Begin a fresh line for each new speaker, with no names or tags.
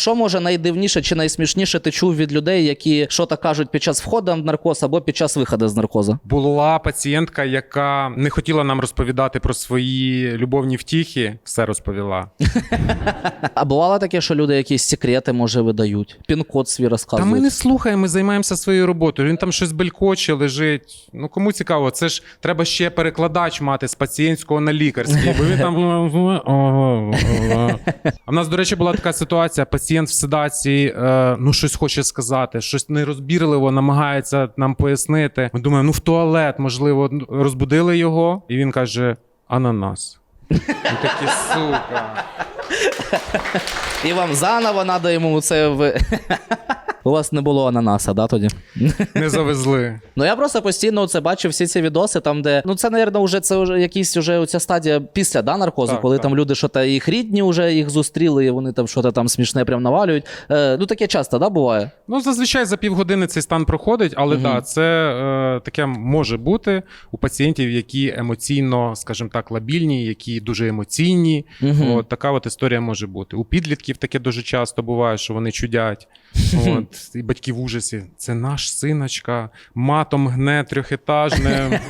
Що може найдивніше чи найсмішніше ти чув від людей, які що то кажуть під час входу в наркоз або під час виходу з наркозу?
Була пацієнтка, яка не хотіла нам розповідати про свої любовні втіхи, все розповіла.
А бувало таке, що люди якісь секрети може видають, пін-код свій
Та
розказують.
ми не слухаємо, ми займаємося своєю роботою. Він там щось белькоче, лежить. Ну кому цікаво, це ж треба ще перекладач мати з пацієнтського на лікарський. Бо він там. А в нас, до речі, була така ситуація: пацієнт в седації, е, ну щось хоче сказати, щось нерозбірливо намагається нам пояснити. Ми думаємо, ну в туалет, можливо, розбудили його, і він каже: ананас. Ми такі сука.
І вам заново треба йому це в. У вас не було ананаса, да, тоді?
Не завезли.
Ну я просто постійно це бачив всі ці відоси, там, де. Ну, це, напевно, вже це вже якісь уже оця стадія після да, наркозу,
Так,
коли
так.
там люди що то їх рідні вже їх зустріли, і вони там що-то там смішне прям навалюють. Е, ну таке часто, да, буває?
Ну, зазвичай за півгодини цей стан проходить, але да, це е, таке може бути у пацієнтів, які емоційно, скажімо так, лабільні, які дуже емоційні.
Мгм.
От така от історія може бути. У підлітків таке дуже часто буває, що вони чудять. От, і батьки в ужасі. Це наш синочка, матом гне трьохетажне.